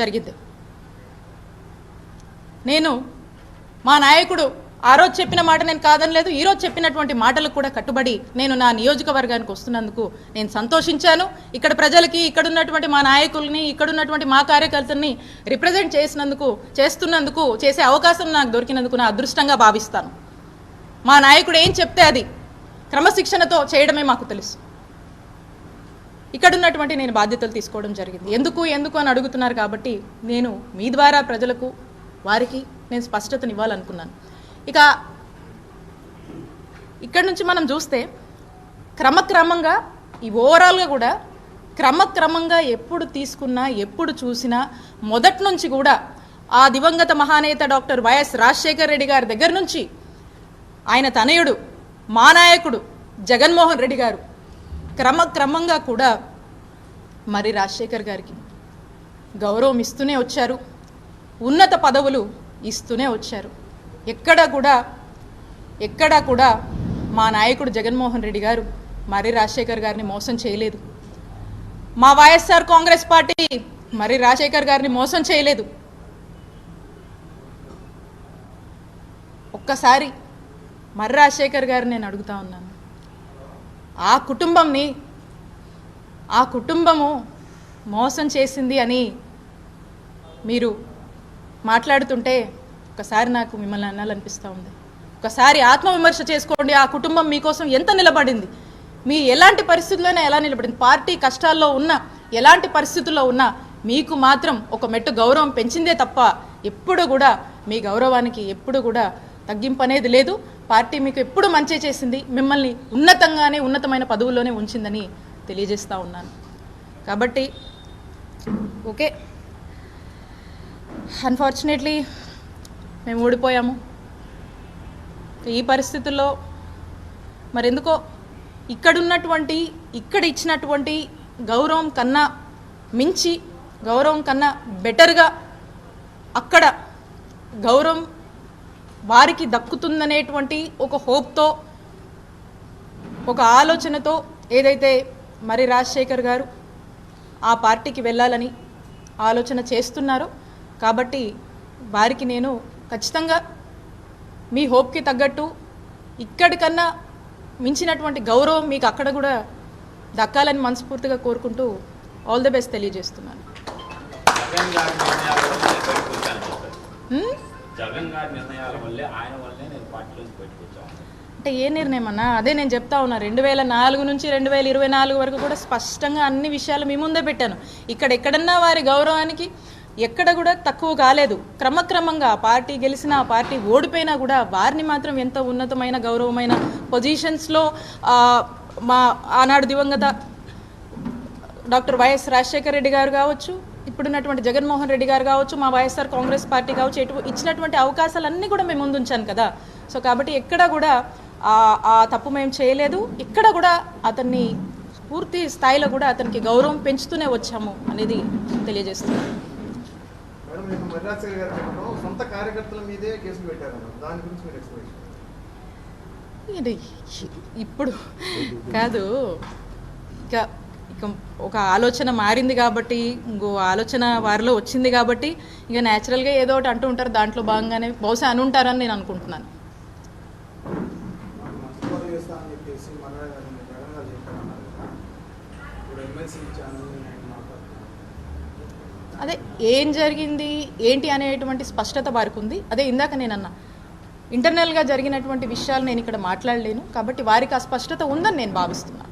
జరిగింది. నేను మా నాయకుడు ఆ రోజు చెప్పిన మాట నేను కాదనలేదు ఈ రోజు చెప్పినటువంటి మాటలకు కూడా కట్టుబడి నేను నా నియోజకవర్గానికి వస్తున్నందుకు నేను సంతోషించాను. ఇక్కడ ప్రజలకి ఇక్కడ ఉన్నటువంటి మా నాయకుల్ని ఇక్కడ ఉన్నటువంటి మా కార్యకర్తల్ని రిప్రజెంట్ చేసినందుకు చేస్తున్నందుకు చేసే అవకాశం నాకు దొరికినందుకు నా అదృష్టంగా భావిస్తాను. మా నాయకుడు ఏం చెప్తే అది క్రమశిక్షణతో చేయడమే మాకు తెలుసు. ఇక్కడ ఉన్నటువంటి నేను బాధ్యతలు తీసుకోవడం జరిగింది. ఎందుకు ఎందుకు అని అడుగుతున్నారు కాబట్టి నేను మీ ద్వారా ప్రజలకు వారికి నేను స్పష్టతను ఇవ్వాలనుకున్నాను ఇక ఇక్కడ నుంచి మనం చూస్తే క్రమక్రమంగా ఈ ఓవరాల్గా కూడా క్రమక్రమంగా ఎప్పుడు తీసుకున్నా ఎప్పుడు చూసినా మొదటి నుంచి కూడా ఆ దివంగత మహానేత డాక్టర్ వైఎస్ రాజశేఖర్ రెడ్డి గారి దగ్గర నుంచి ఆయన తనయుడు మా నాయకుడు జగన్మోహన్ రెడ్డి గారు క్రమక్రమంగా కూడా మరి రాజశేఖర్ గారికి గౌరవం ఇస్తూనే వచ్చారు. ఉన్నత పదవులు ఇస్తూనే వచ్చారు. ఎక్కడ కూడా ఎక్కడా కూడా మా నాయకుడు జగన్మోహన్ రెడ్డి గారు మరి రాజశేఖర్ గారిని మోసం చేయలేదు. మా వైఎస్ఆర్ కాంగ్రెస్ పార్టీ మరి రాజశేఖర్ గారిని మోసం చేయలేదు. ఒక్కసారి మర్రి రాజశేఖర్ గారిని నేను అడుగుతా ఉన్నాను. ఆ కుటుంబంని ఆ కుటుంబము మోసం చేసింది అని మీరు మాట్లాడుతుంటే ఒకసారి నాకు మిమ్మల్ని అనాలనిపిస్తూ ఉంది. ఒకసారి ఆత్మవిమర్శ చేసుకోండి ఆ కుటుంబం మీకోసం ఎంత నిలబడింది? మీ ఎలాంటి పరిస్థితుల్లోనే ఎలా నిలబడింది? పార్టీ కష్టాల్లో ఉన్న ఎలాంటి పరిస్థితుల్లో ఉన్నా మీకు మాత్రం ఒక మెట్టు గౌరవం పెంచిందే తప్ప ఎప్పుడు కూడా మీ గౌరవానికి ఎప్పుడు కూడా తగ్గింపు అనేది లేదు. పార్టీ మీకు ఎప్పుడు మంచి చేసింది. మిమ్మల్ని ఉన్నతంగానే ఉన్నతమైన పదవుల్లోనే ఉంచిందని తెలియజేస్తూ ఉన్నాను. కాబట్టి ఓకే. అన్ఫార్చునేట్లీ మేము ఓడిపోయాము. ఈ పరిస్థితుల్లో మరెందుకో ఇక్కడున్నటువంటి ఇక్కడ ఇచ్చినటువంటి గౌరవం కన్నా మించి గౌరవం కన్నా బెటర్గా అక్కడ గౌరవం వారికి దక్కుతుందనేటువంటి ఒక హోప్తో ఒక ఆలోచనతో ఏదైతే మరి రాజశేఖర్ గారు ఆ పార్టీకి వెళ్ళాలని ఆలోచన చేస్తున్నారో కాబట్టి వారికి నేను ఖచ్చితంగా మీ హోప్కి తగ్గట్టు ఇక్కడికన్నా మించినటువంటి గౌరవం మీకు అక్కడ కూడా దక్కాలని మనస్ఫూర్తిగా కోరుకుంటూ ఆల్ ది బెస్ట్ తెలియజేస్తున్నాను. జగన్ గారి నిర్ణయాల వల్లే ఆయన వల్లే నేను పార్టీలోంచి బయటకు వచ్చాను. అంటే ఏ నిర్ణయం అన్నా అదే నేను చెప్తా ఉన్నా రెండు వేల నాలుగు నుంచి రెండు వేల ఇరవై నాలుగు వరకు కూడా స్పష్టంగా అన్ని విషయాలు మీ ముందే పెట్టాను. ఇక్కడ ఎక్కడన్నా వారి గౌరవానికి ఎక్కడ కూడా తక్కువ కాలేదు. క్రమక్రమంగా పార్టీ గెలిచినా ఆ పార్టీ ఓడిపోయినా కూడా వారిని మాత్రం ఎంతో ఉన్నతమైన గౌరవమైన పొజిషన్స్లో మా ఆనాడు దివంగత డాక్టర్ వైఎస్ రాజశేఖర రెడ్డి గారు కావచ్చు ఇప్పుడున్నటువంటి జగన్మోహన్ రెడ్డి గారు కావచ్చు మా వైఎస్ఆర్ కాంగ్రెస్ పార్టీ కావచ్చు ఎటు ఇచ్చినటువంటి అవకాశాలన్నీ కూడా మేము ముందు ఉంచాను కదా. సో కాబట్టి ఎక్కడ కూడా ఆ- ఆ తప్పు మేము చేయలేదు. ఇక్కడ కూడా అతన్ని పూర్తి స్థాయిలో కూడా అతనికి గౌరవం పెంచుతూనే వచ్చాము అనేది తెలియజేస్తున్నాను. ఇది ఇప్పుడు కాదు. ఇక ఒక ఆలోచన మారింది కాబట్టి ఇంకో ఆలోచన వారిలో వచ్చింది కాబట్టి ఇక న్యాచురల్గా ఏదో ఒకటి అంటూ ఉంటారు. దాంట్లో భాగంగానే బహుశా అని ఉంటారని నేను అనుకుంటున్నాను. అదే ఏం జరిగింది ఏంటి అనేటువంటి స్పష్టత వారికి ఉంది. అదే ఇందాక నేను అన్నా ఇంటర్నల్గా జరిగినటువంటి విషయాలు నేను ఇక్కడ మాట్లాడలేను. కాబట్టి వారికి ఆ స్పష్టత ఉందని నేను భావిస్తున్నాను